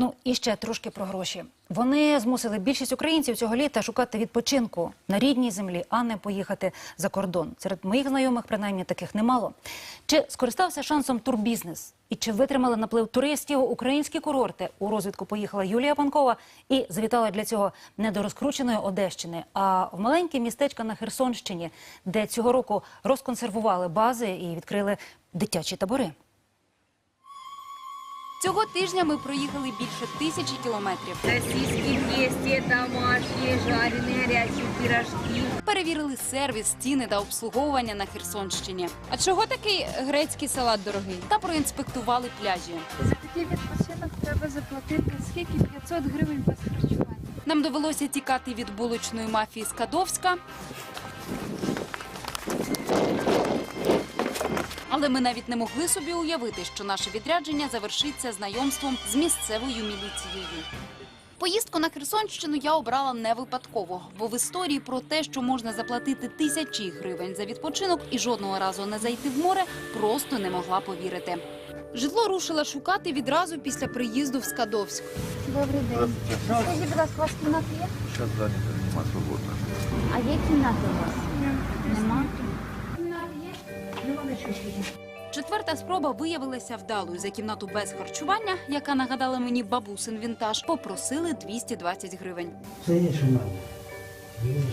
Ну і ще трошки про гроші. Вони змусили більшість українців цього літа шукати відпочинку на рідній землі, а не поїхати за кордон. Серед моїх знайомих принаймні таких немало. Чи скористався шансом турбізнес? І чи витримали наплив туристів українські курорти? У розвідку поїхала Юлія Панкова і завітала для цього не до розкрученої Одещини, а в маленьке містечко на Херсонщині, де цього року розконсервували бази і відкрили дитячі табори. Цього тижня ми проїхали більше тисячі кілометрів. Сосиски есть, домашние, жареные, горячие пирожки. Перевірили сервіс, ціни та обслуговування на Херсонщині. А чого такий грецький салат дорогий? Та проінспектували пляжі. За такий відпочинок треба заплатити скільки 500 гривень без харчування. Нам довелося тікати від булочної мафії Скадовська. Але ми навіть не могли собі уявити, що наше відрядження завершиться знайомством з місцевою міліцією. Поїздку на Херсонщину я обрала не випадково, бо в історії про те, що можна заплатити тисячі гривень за відпочинок і жодного разу не зайти в море, просто не могла повірити. Житло рушила шукати відразу після приїзду в Скадовськ. Добрий день. Скажіть, будь ласка, у вас кімнати є? Сейчас занято, нема свободно. А є кімнати у вас? Нема. Четверта спроба виявилася вдалою. За кімнату без харчування, яка нагадала мені бабусин вінтаж, попросили 220 гривень. Це що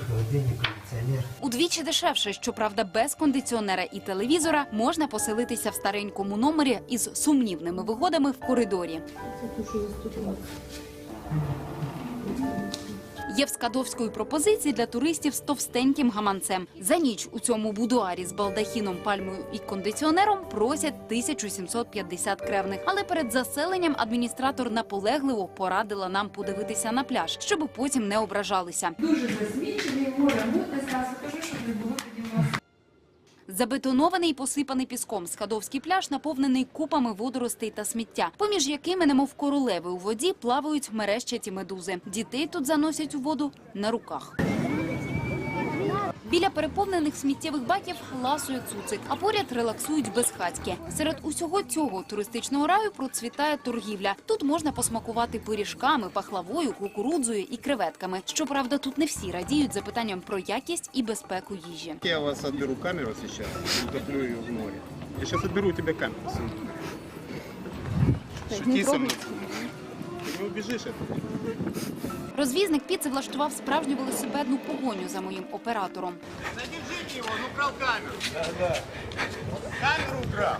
холодильник, кондиціонер. Удвічі дешевше, щоправда, без кондиціонера і телевізора можна поселитися в старенькому номері із сумнівними вигодами в коридорі. Є в Скадовської пропозиції для туристів з товстеньким гаманцем. За ніч у цьому будуарі з балдахіном, пальмою і кондиціонером просять 1750 кревних. Але перед заселенням адміністратор наполегливо порадила нам подивитися на пляж, щоб потім не ображалися. дуже засмічений, Забетонований і посипаний піском Скадовський пляж наповнений купами водоростей та сміття, поміж якими, немов королеви у воді, плавають мерещаті медузи. Дітей тут заносять у воду на руках. Біля переповнених сміттєвих баків ласує цуцик, а поряд релаксують безхатьки. Серед усього цього туристичного раю процвітає торгівля. Тут можна посмакувати пиріжками, пахлавою, кукурудзою і креветками. Щоправда, тут не всі радіють запитанням про якість і безпеку їжі. Я вас отберу камеру сейчас, утоплю ее в море. Я сейчас отберу у тебя камеру. Шути со мной. Не убіжиш. Розвізник піци влаштував справжню велосипедну погоню за моїм оператором. Задержите його, ну украл камеру. Да, да. Камеру украл.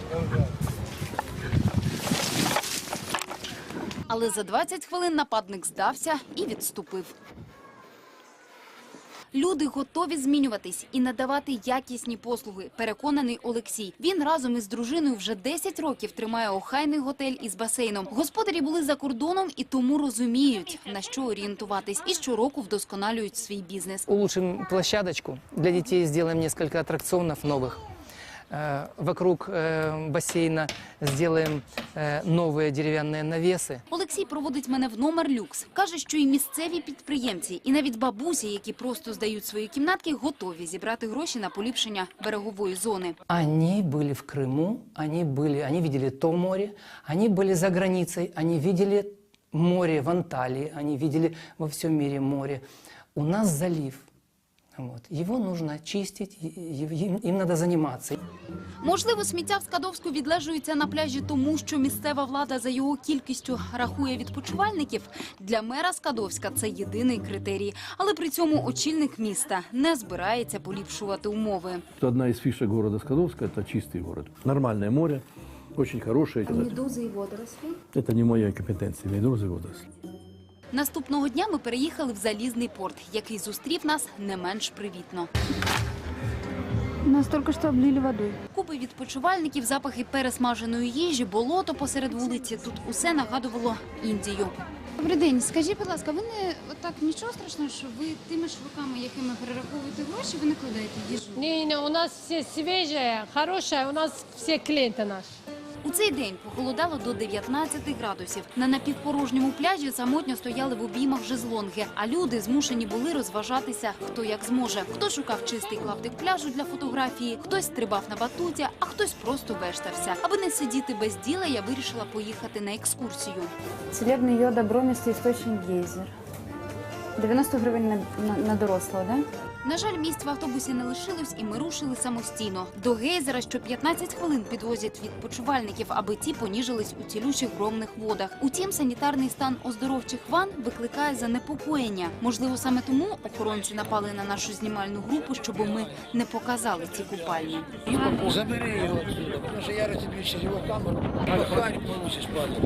Але за 20 хвилин нападник здався і відступив. Люди готові змінюватись і надавати якісні послуги. Переконаний Олексій. Він разом із дружиною вже 10 років тримає охайний готель із басейном. Господарі були за кордоном і тому розуміють на що орієнтуватись. І щороку вдосконалюють свій бізнес. улучшим площадочку. Для дітей. зробимо несколько атракціонів новых. Э, Вокруг э, бассейна сделаем э, новые деревянные навесы. Олексій проводить мене в номер люкс. Каже, що і місцеві підприємці, і навіть бабусі, які просто здають свої кімнатки, готові зібрати гроші на поліпшення берегової зони. Они были в Крыму, они, были, они видели то море, они были за границей, они видели море в Анталии, они видели во всем мире море. У нас залив. Вот. Его нужно чистить, и- и- им, им надо заниматься. Можливо, сміття в Скадовську відлежується на пляжі тому, що місцева влада за його кількістю рахує відпочивальників. Для мера Скадовська це єдиний критерій. Але при цьому очільник міста не збирається поліпшувати умови. Одна из фишек города Скадовска – это чистый город. Нормальное море, очень хорошее. Медузи і водорослі. Это не моя компетенция, медузы и водоросли. Наступного дня ми переїхали в залізний порт, який зустрів нас не менш привітно. Нас тільки що облили водою. Купи відпочивальників, запахи пересмаженої їжі, болото посеред вулиці. Тут усе нагадувало Індію. Добрий день. Скажіть, будь ласка, ви не отак нічого страшного, що ви тими ж руками, якими перераховуєте гроші, ви не кладаєте їжу? Не, не, у нас все свежее, хорошее, у нас все клиенты наши. У цей день похолодало до 19 градусів. На напівпорожньому пляжі самотньо стояли в обіймах жезлонги, а люди змушені були розважатися хто як зможе. Хто шукав чистий клаптик пляжу для фотографії, хтось стрибав на батуті, а хтось просто вештався. Аби не сидіти без діла, я вирішила поїхати на екскурсію. Целебний йодобромістий істочник гейзер. 90 гривень на, на, на дорослого, да? На жаль, місць в автобусі не лишилось, і ми рушили самостійно. До гейзера що 15 хвилин підвозять відпочивальників, аби ті поніжились у цілющих громних водах. Утім, санітарний стан оздоровчих ван викликає занепокоєння. Можливо, саме тому охоронці напали на нашу знімальну групу, щоб ми не показали ці купальні. Забери отсюда, потому что я разделюсь его камеру. Пахарь получишь падать.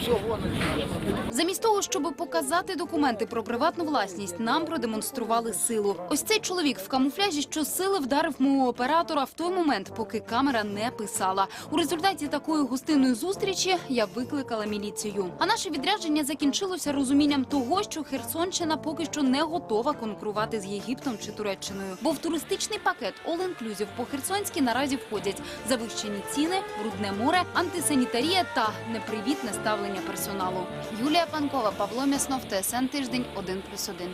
Все, вон отсюда. Замість того, щоб показати документи про приватну власність, нам продемонстрували силу. Ось цей чоловік в камуфляжі щосили вдарив мого оператора в той момент, поки камера не писала. У результаті такої гостинної зустрічі я викликала міліцію. А наше відрядження закінчилося розумінням того, що Херсонщина поки що не готова конкурувати з Єгиптом чи Туреччиною. Бо в туристичний пакет All Inclusive по Херсонській наразі входять завищені ціни, брудне море, антисанітарія та непривітне ставлення персоналу. Юлія Панкова, Павло Мяснов, ТСН Тиждень, 1+,1.